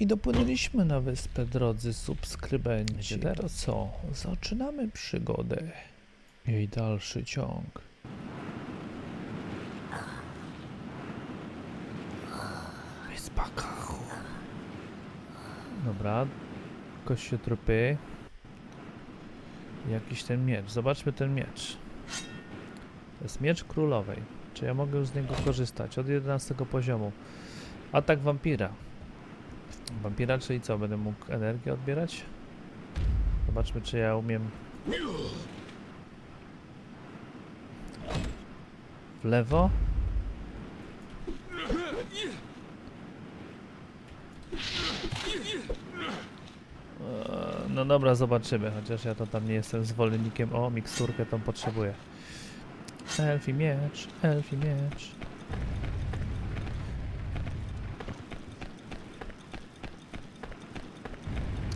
I dopłynęliśmy na wyspę, drodzy subskrybenci. Teraz co? Zaczynamy przygodę. Jej dalszy ciąg. Wyspa Kachu. Dobra. Kość się trupy. Jakiś ten miecz. Zobaczmy ten miecz. To jest miecz królowej. Czy ja mogę z niego korzystać? Od 11 poziomu. Atak wampira. Wampira, czyli co? Będę mógł energię odbierać? Zobaczmy, czy ja umiem. W lewo? Eee, No dobra, zobaczymy, chociaż ja to tam nie jestem zwolennikiem. O, miksturkę tą potrzebuję. Elfi miecz, elfi miecz.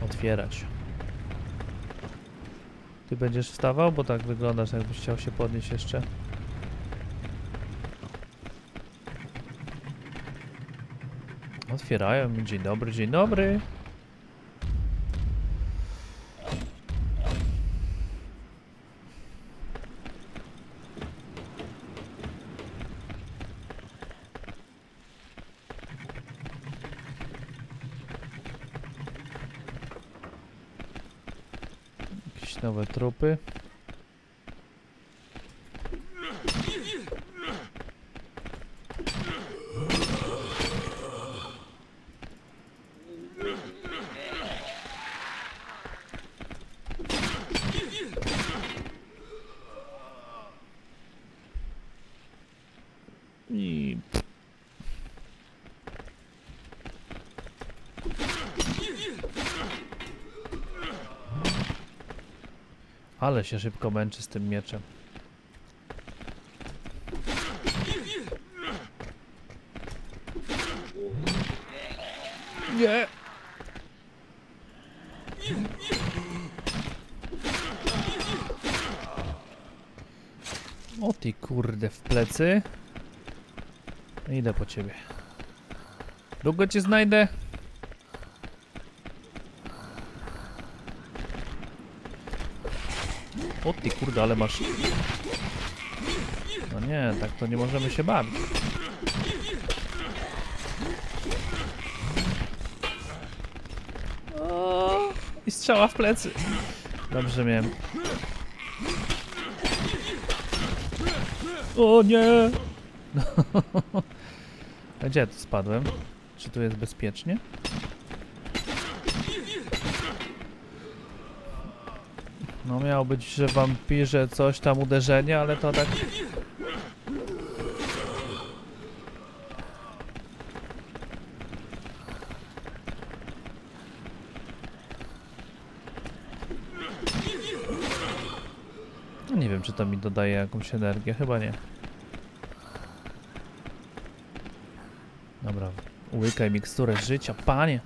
Otwierać. Ty będziesz wstawał, bo tak wyglądasz, jakbyś chciał się podnieść jeszcze. Otwierają. Dzień dobry, dzień dobry. Jakieś nowe trupy. Ale się szybko męczy z tym mieczem. Nie! O ty kurde w plecy. Idę po ciebie. Długo cię znajdę? O ty kurde, ale masz... No nie, tak to nie możemy się bawić. O, I strzała w plecy. Dobrze miałem. O nie! Gdzie ja tu spadłem? Czy tu jest bezpiecznie? No miało być, że wampirze coś tam uderzenie, ale to tak... No nie wiem, czy to mi dodaje jakąś energię, chyba nie. Dobra, łykaj miksturę życia, panie!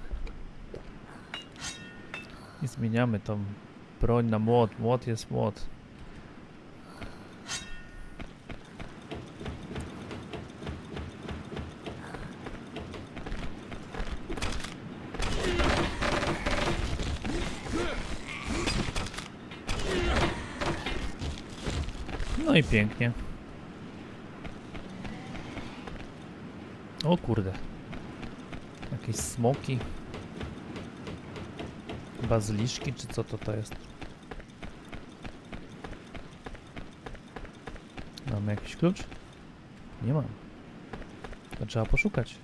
I zmieniamy tą broń na młot. Młot jest młot. No i pięknie. O kurde. Jakieś smoki. Bazyliszki, czy co to to jest? Mamy jakiś klucz? Nie mam. To trzeba poszukać.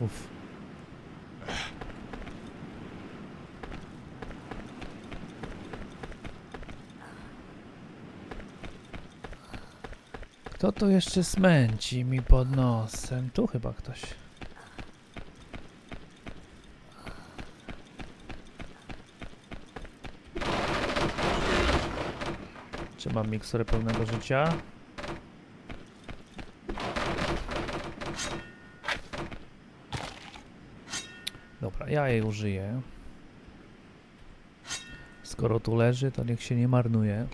Uff. Kto to jeszcze smęci mi pod nosem? Tu chyba ktoś. Mam miksurę pełnego życia? Dobra, ja jej użyję. Skoro tu leży, to niech się nie marnuje.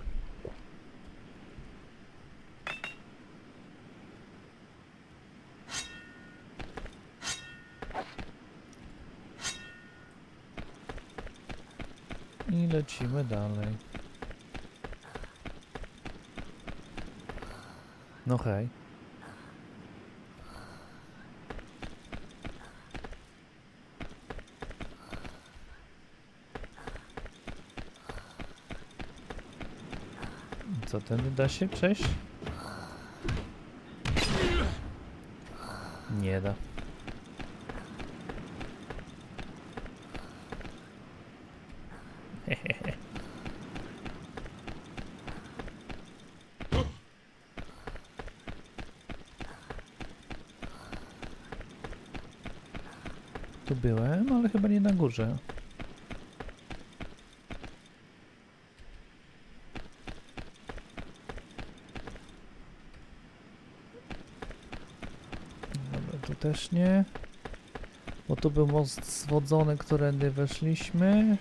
I lecimy dalej. No hej. Co ten da się przejść? Nie da. Tu byłem, ale chyba nie na górze. Dobra, tu też nie. Bo tu był most zwodzony, którędy weszliśmy.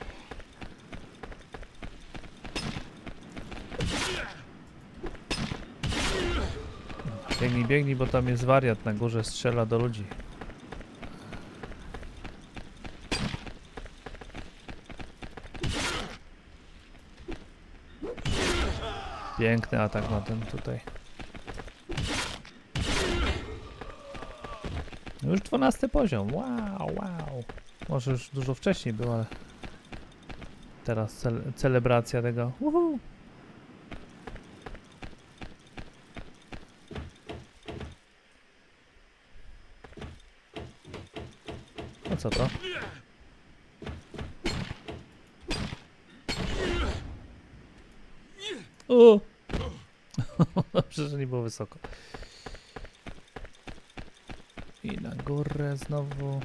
Biegnij, biegnij, bo tam jest wariat na górze, strzela do ludzi. Piękny atak ma ten tutaj. No Już 12 poziom. Wow, wow. Może już dużo wcześniej było, ale teraz cel celebracja tego. Uhu. A co to? O! Że nie było wysoko. I na górę znowu.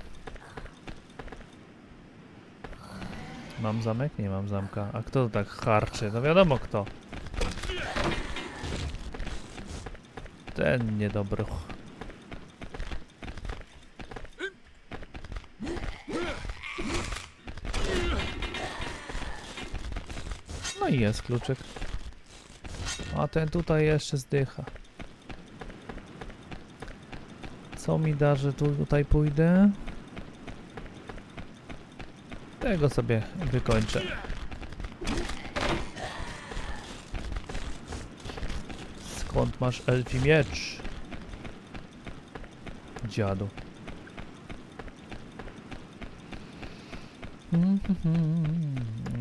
Mam zamek? Nie mam zamka. A kto to tak harczy? No wiadomo kto. Ten niedobry. No i jest kluczyk. A ten tutaj jeszcze zdycha. Co mi da, że tu, tutaj pójdę? Tego sobie wykończę. Skąd masz elfi miecz? Dziadu.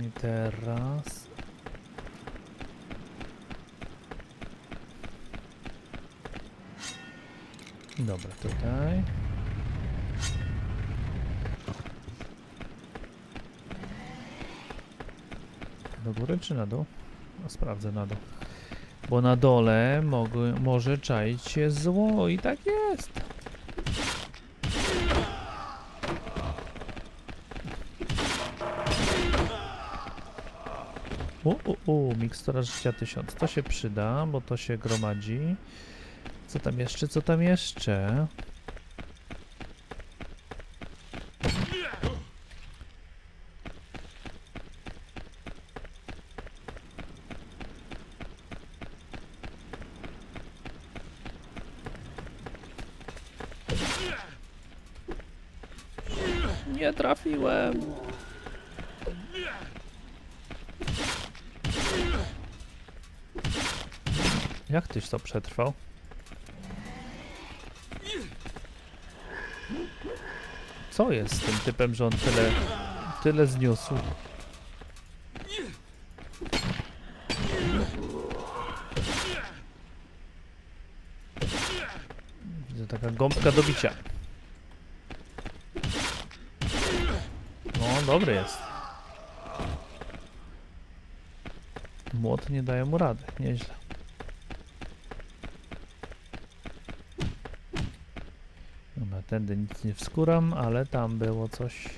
I teraz... Dobra, tutaj. Do góry czy na dół? No, sprawdzę na dół. Bo na dole mogły, może czaić się zło i tak jest. U, u, u, mikstura życia 1000. To się przyda, bo to się gromadzi. Co tam jeszcze? Co tam jeszcze? Nie trafiłem. Jak tyś to przetrwał? Co jest z tym typem, że on tyle, tyle zniósł? Widzę taka gąbka do bicia. No, dobry jest. Młot nie daje mu rady, nieźle. Dobra, tędy nic nie wskuram, ale tam było coś.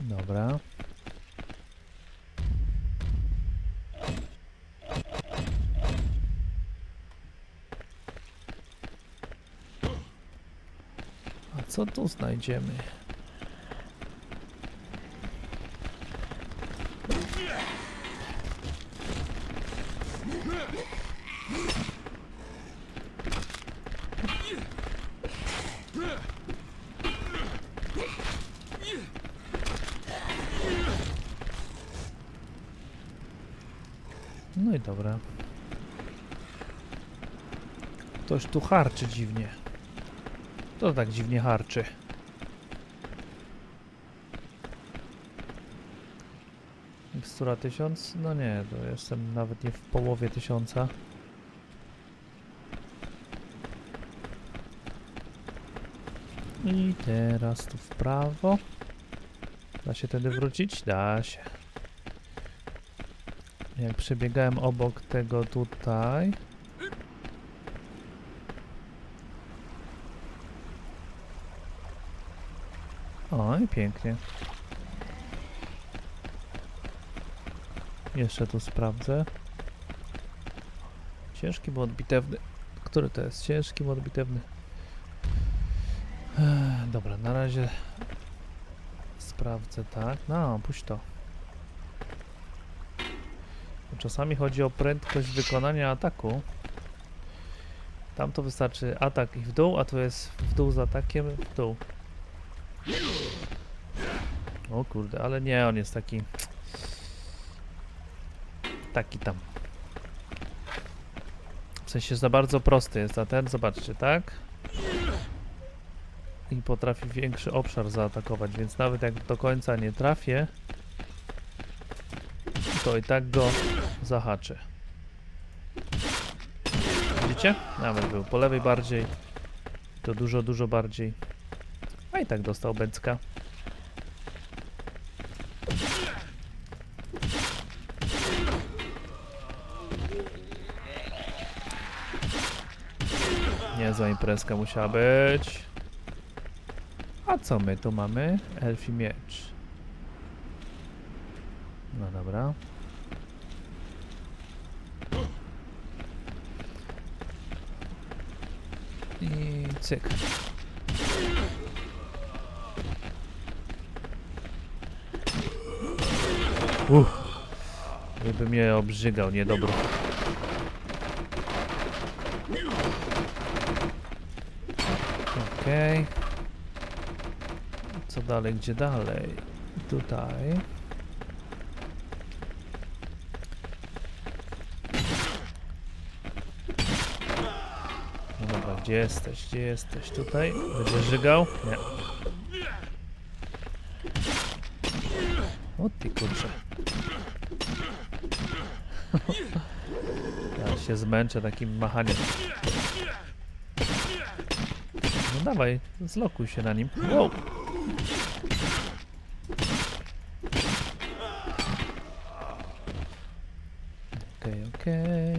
Dobra. Co tu znajdziemy? No i dobra. Ktoś tu harczy dziwnie. To tak dziwnie harczy. Mikstura 1000? No nie, to jestem nawet nie w połowie tysiąca. I teraz tu w prawo. Da się tedy wrócić? Da się. Jak przebiegałem obok tego tutaj. O, i pięknie. Jeszcze tu sprawdzę. Ciężki mod bitewny. Który to jest? Ciężki mod bitewny. Ech, dobra, na razie sprawdzę tak. No, puść to. Bo Czasami chodzi o prędkość wykonania ataku. Tam to wystarczy atak i w dół, a tu jest w dół z atakiem w dół. O kurde, ale nie, on jest taki... Taki tam. W sensie za bardzo prosty jest, a ten, zobaczcie, tak? I potrafi większy obszar zaatakować, więc nawet jak do końca nie trafię, to i tak go zahaczy. Widzicie? Nawet był po lewej bardziej, to dużo, dużo bardziej. A i tak dostał Bęcka. Niezła imprezka musiała być. A co my tu mamy? Elfi miecz. No dobra. I cyk. Uff. Gdyby mnie obrzygał niedobro. Okej. Co dalej? Gdzie dalej? Tutaj. No dobra, gdzie jesteś? Gdzie jesteś? Tutaj? Będziesz żygał? Nie. O ty kurczę. Ja się zmęczę takim machaniem. Dawaj, zlokuj się na nim. Wow. Okej, okej.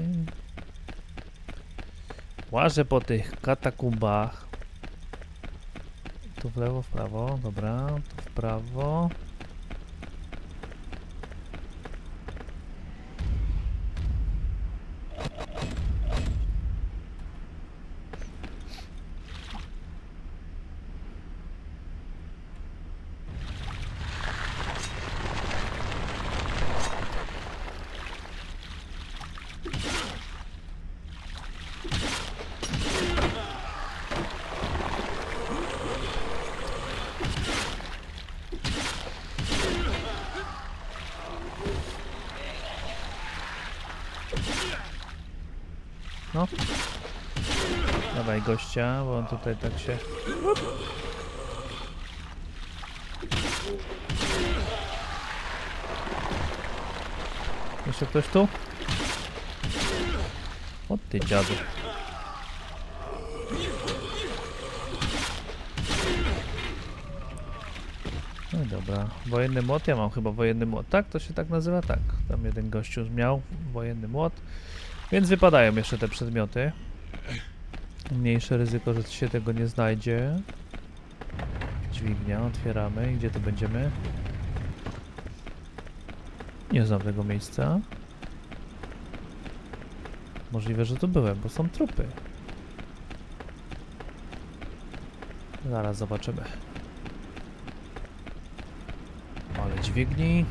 Łażę po tych katakumbach. Tu w lewo, w prawo, dobra, tu w prawo. No. Dawaj gościa, bo on tutaj tak się... Jeszcze ktoś tu? O ty dziadu. No dobra. Wojenny młot? Ja mam chyba wojenny młot. Tak? To się tak nazywa? Tak. Tam jeden gościu miał wojenny młot. Więc wypadają jeszcze te przedmioty. Mniejsze ryzyko, że się tego nie znajdzie. Dźwignia, otwieramy. Gdzie to będziemy? Nie znam tego miejsca. Możliwe, że tu byłem, bo są trupy. Zaraz zobaczymy. Ale dźwigni.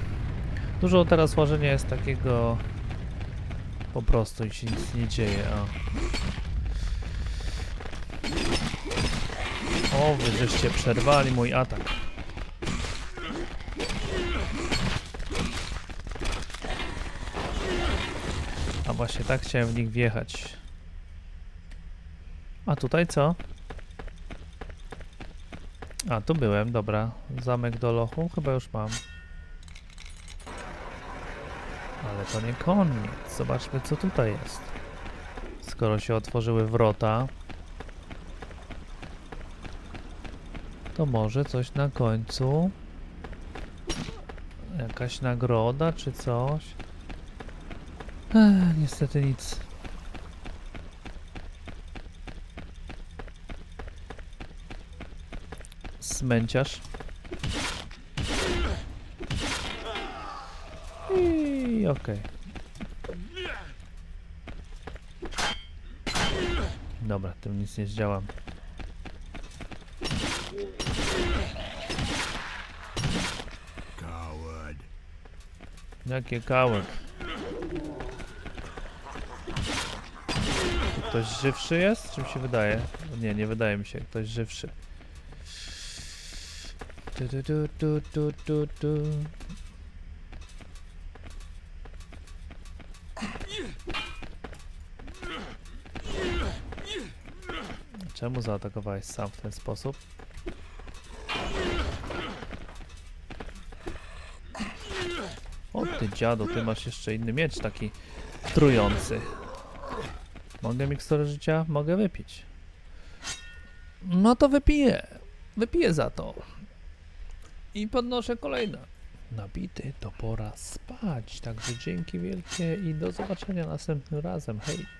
Dużo teraz łażenia jest takiego po prostu i się nic nie dzieje. O, wy żeście przerwali mój atak. A właśnie tak chciałem w nich wjechać. A tutaj co? A, tu byłem, dobra. Zamek do lochu, chyba już mam. Ale to nie koniec. Zobaczmy, co tutaj jest. Skoro się otworzyły wrota, to może coś na końcu. Jakaś nagroda czy coś. Ech, niestety nic. Smęciarz. I okej. Dobra, tym nic nie zdziałam. Coward. Jakie kały. Tu Ktoś żywszy jest? Czym się wydaje? Nie, nie wydaje mi się. Ktoś żywszy. Tu, tu, tu, tu, tu, tu, tu. Czemu zaatakowałeś sam w ten sposób? O ty dziadu, ty masz jeszcze inny miecz taki trujący. Mogę miksturę życia? Mogę wypić. No to wypiję. Wypiję za to. I podnoszę kolejne. Nabity, to pora spać. Także dzięki wielkie i do zobaczenia następnym razem. Hej.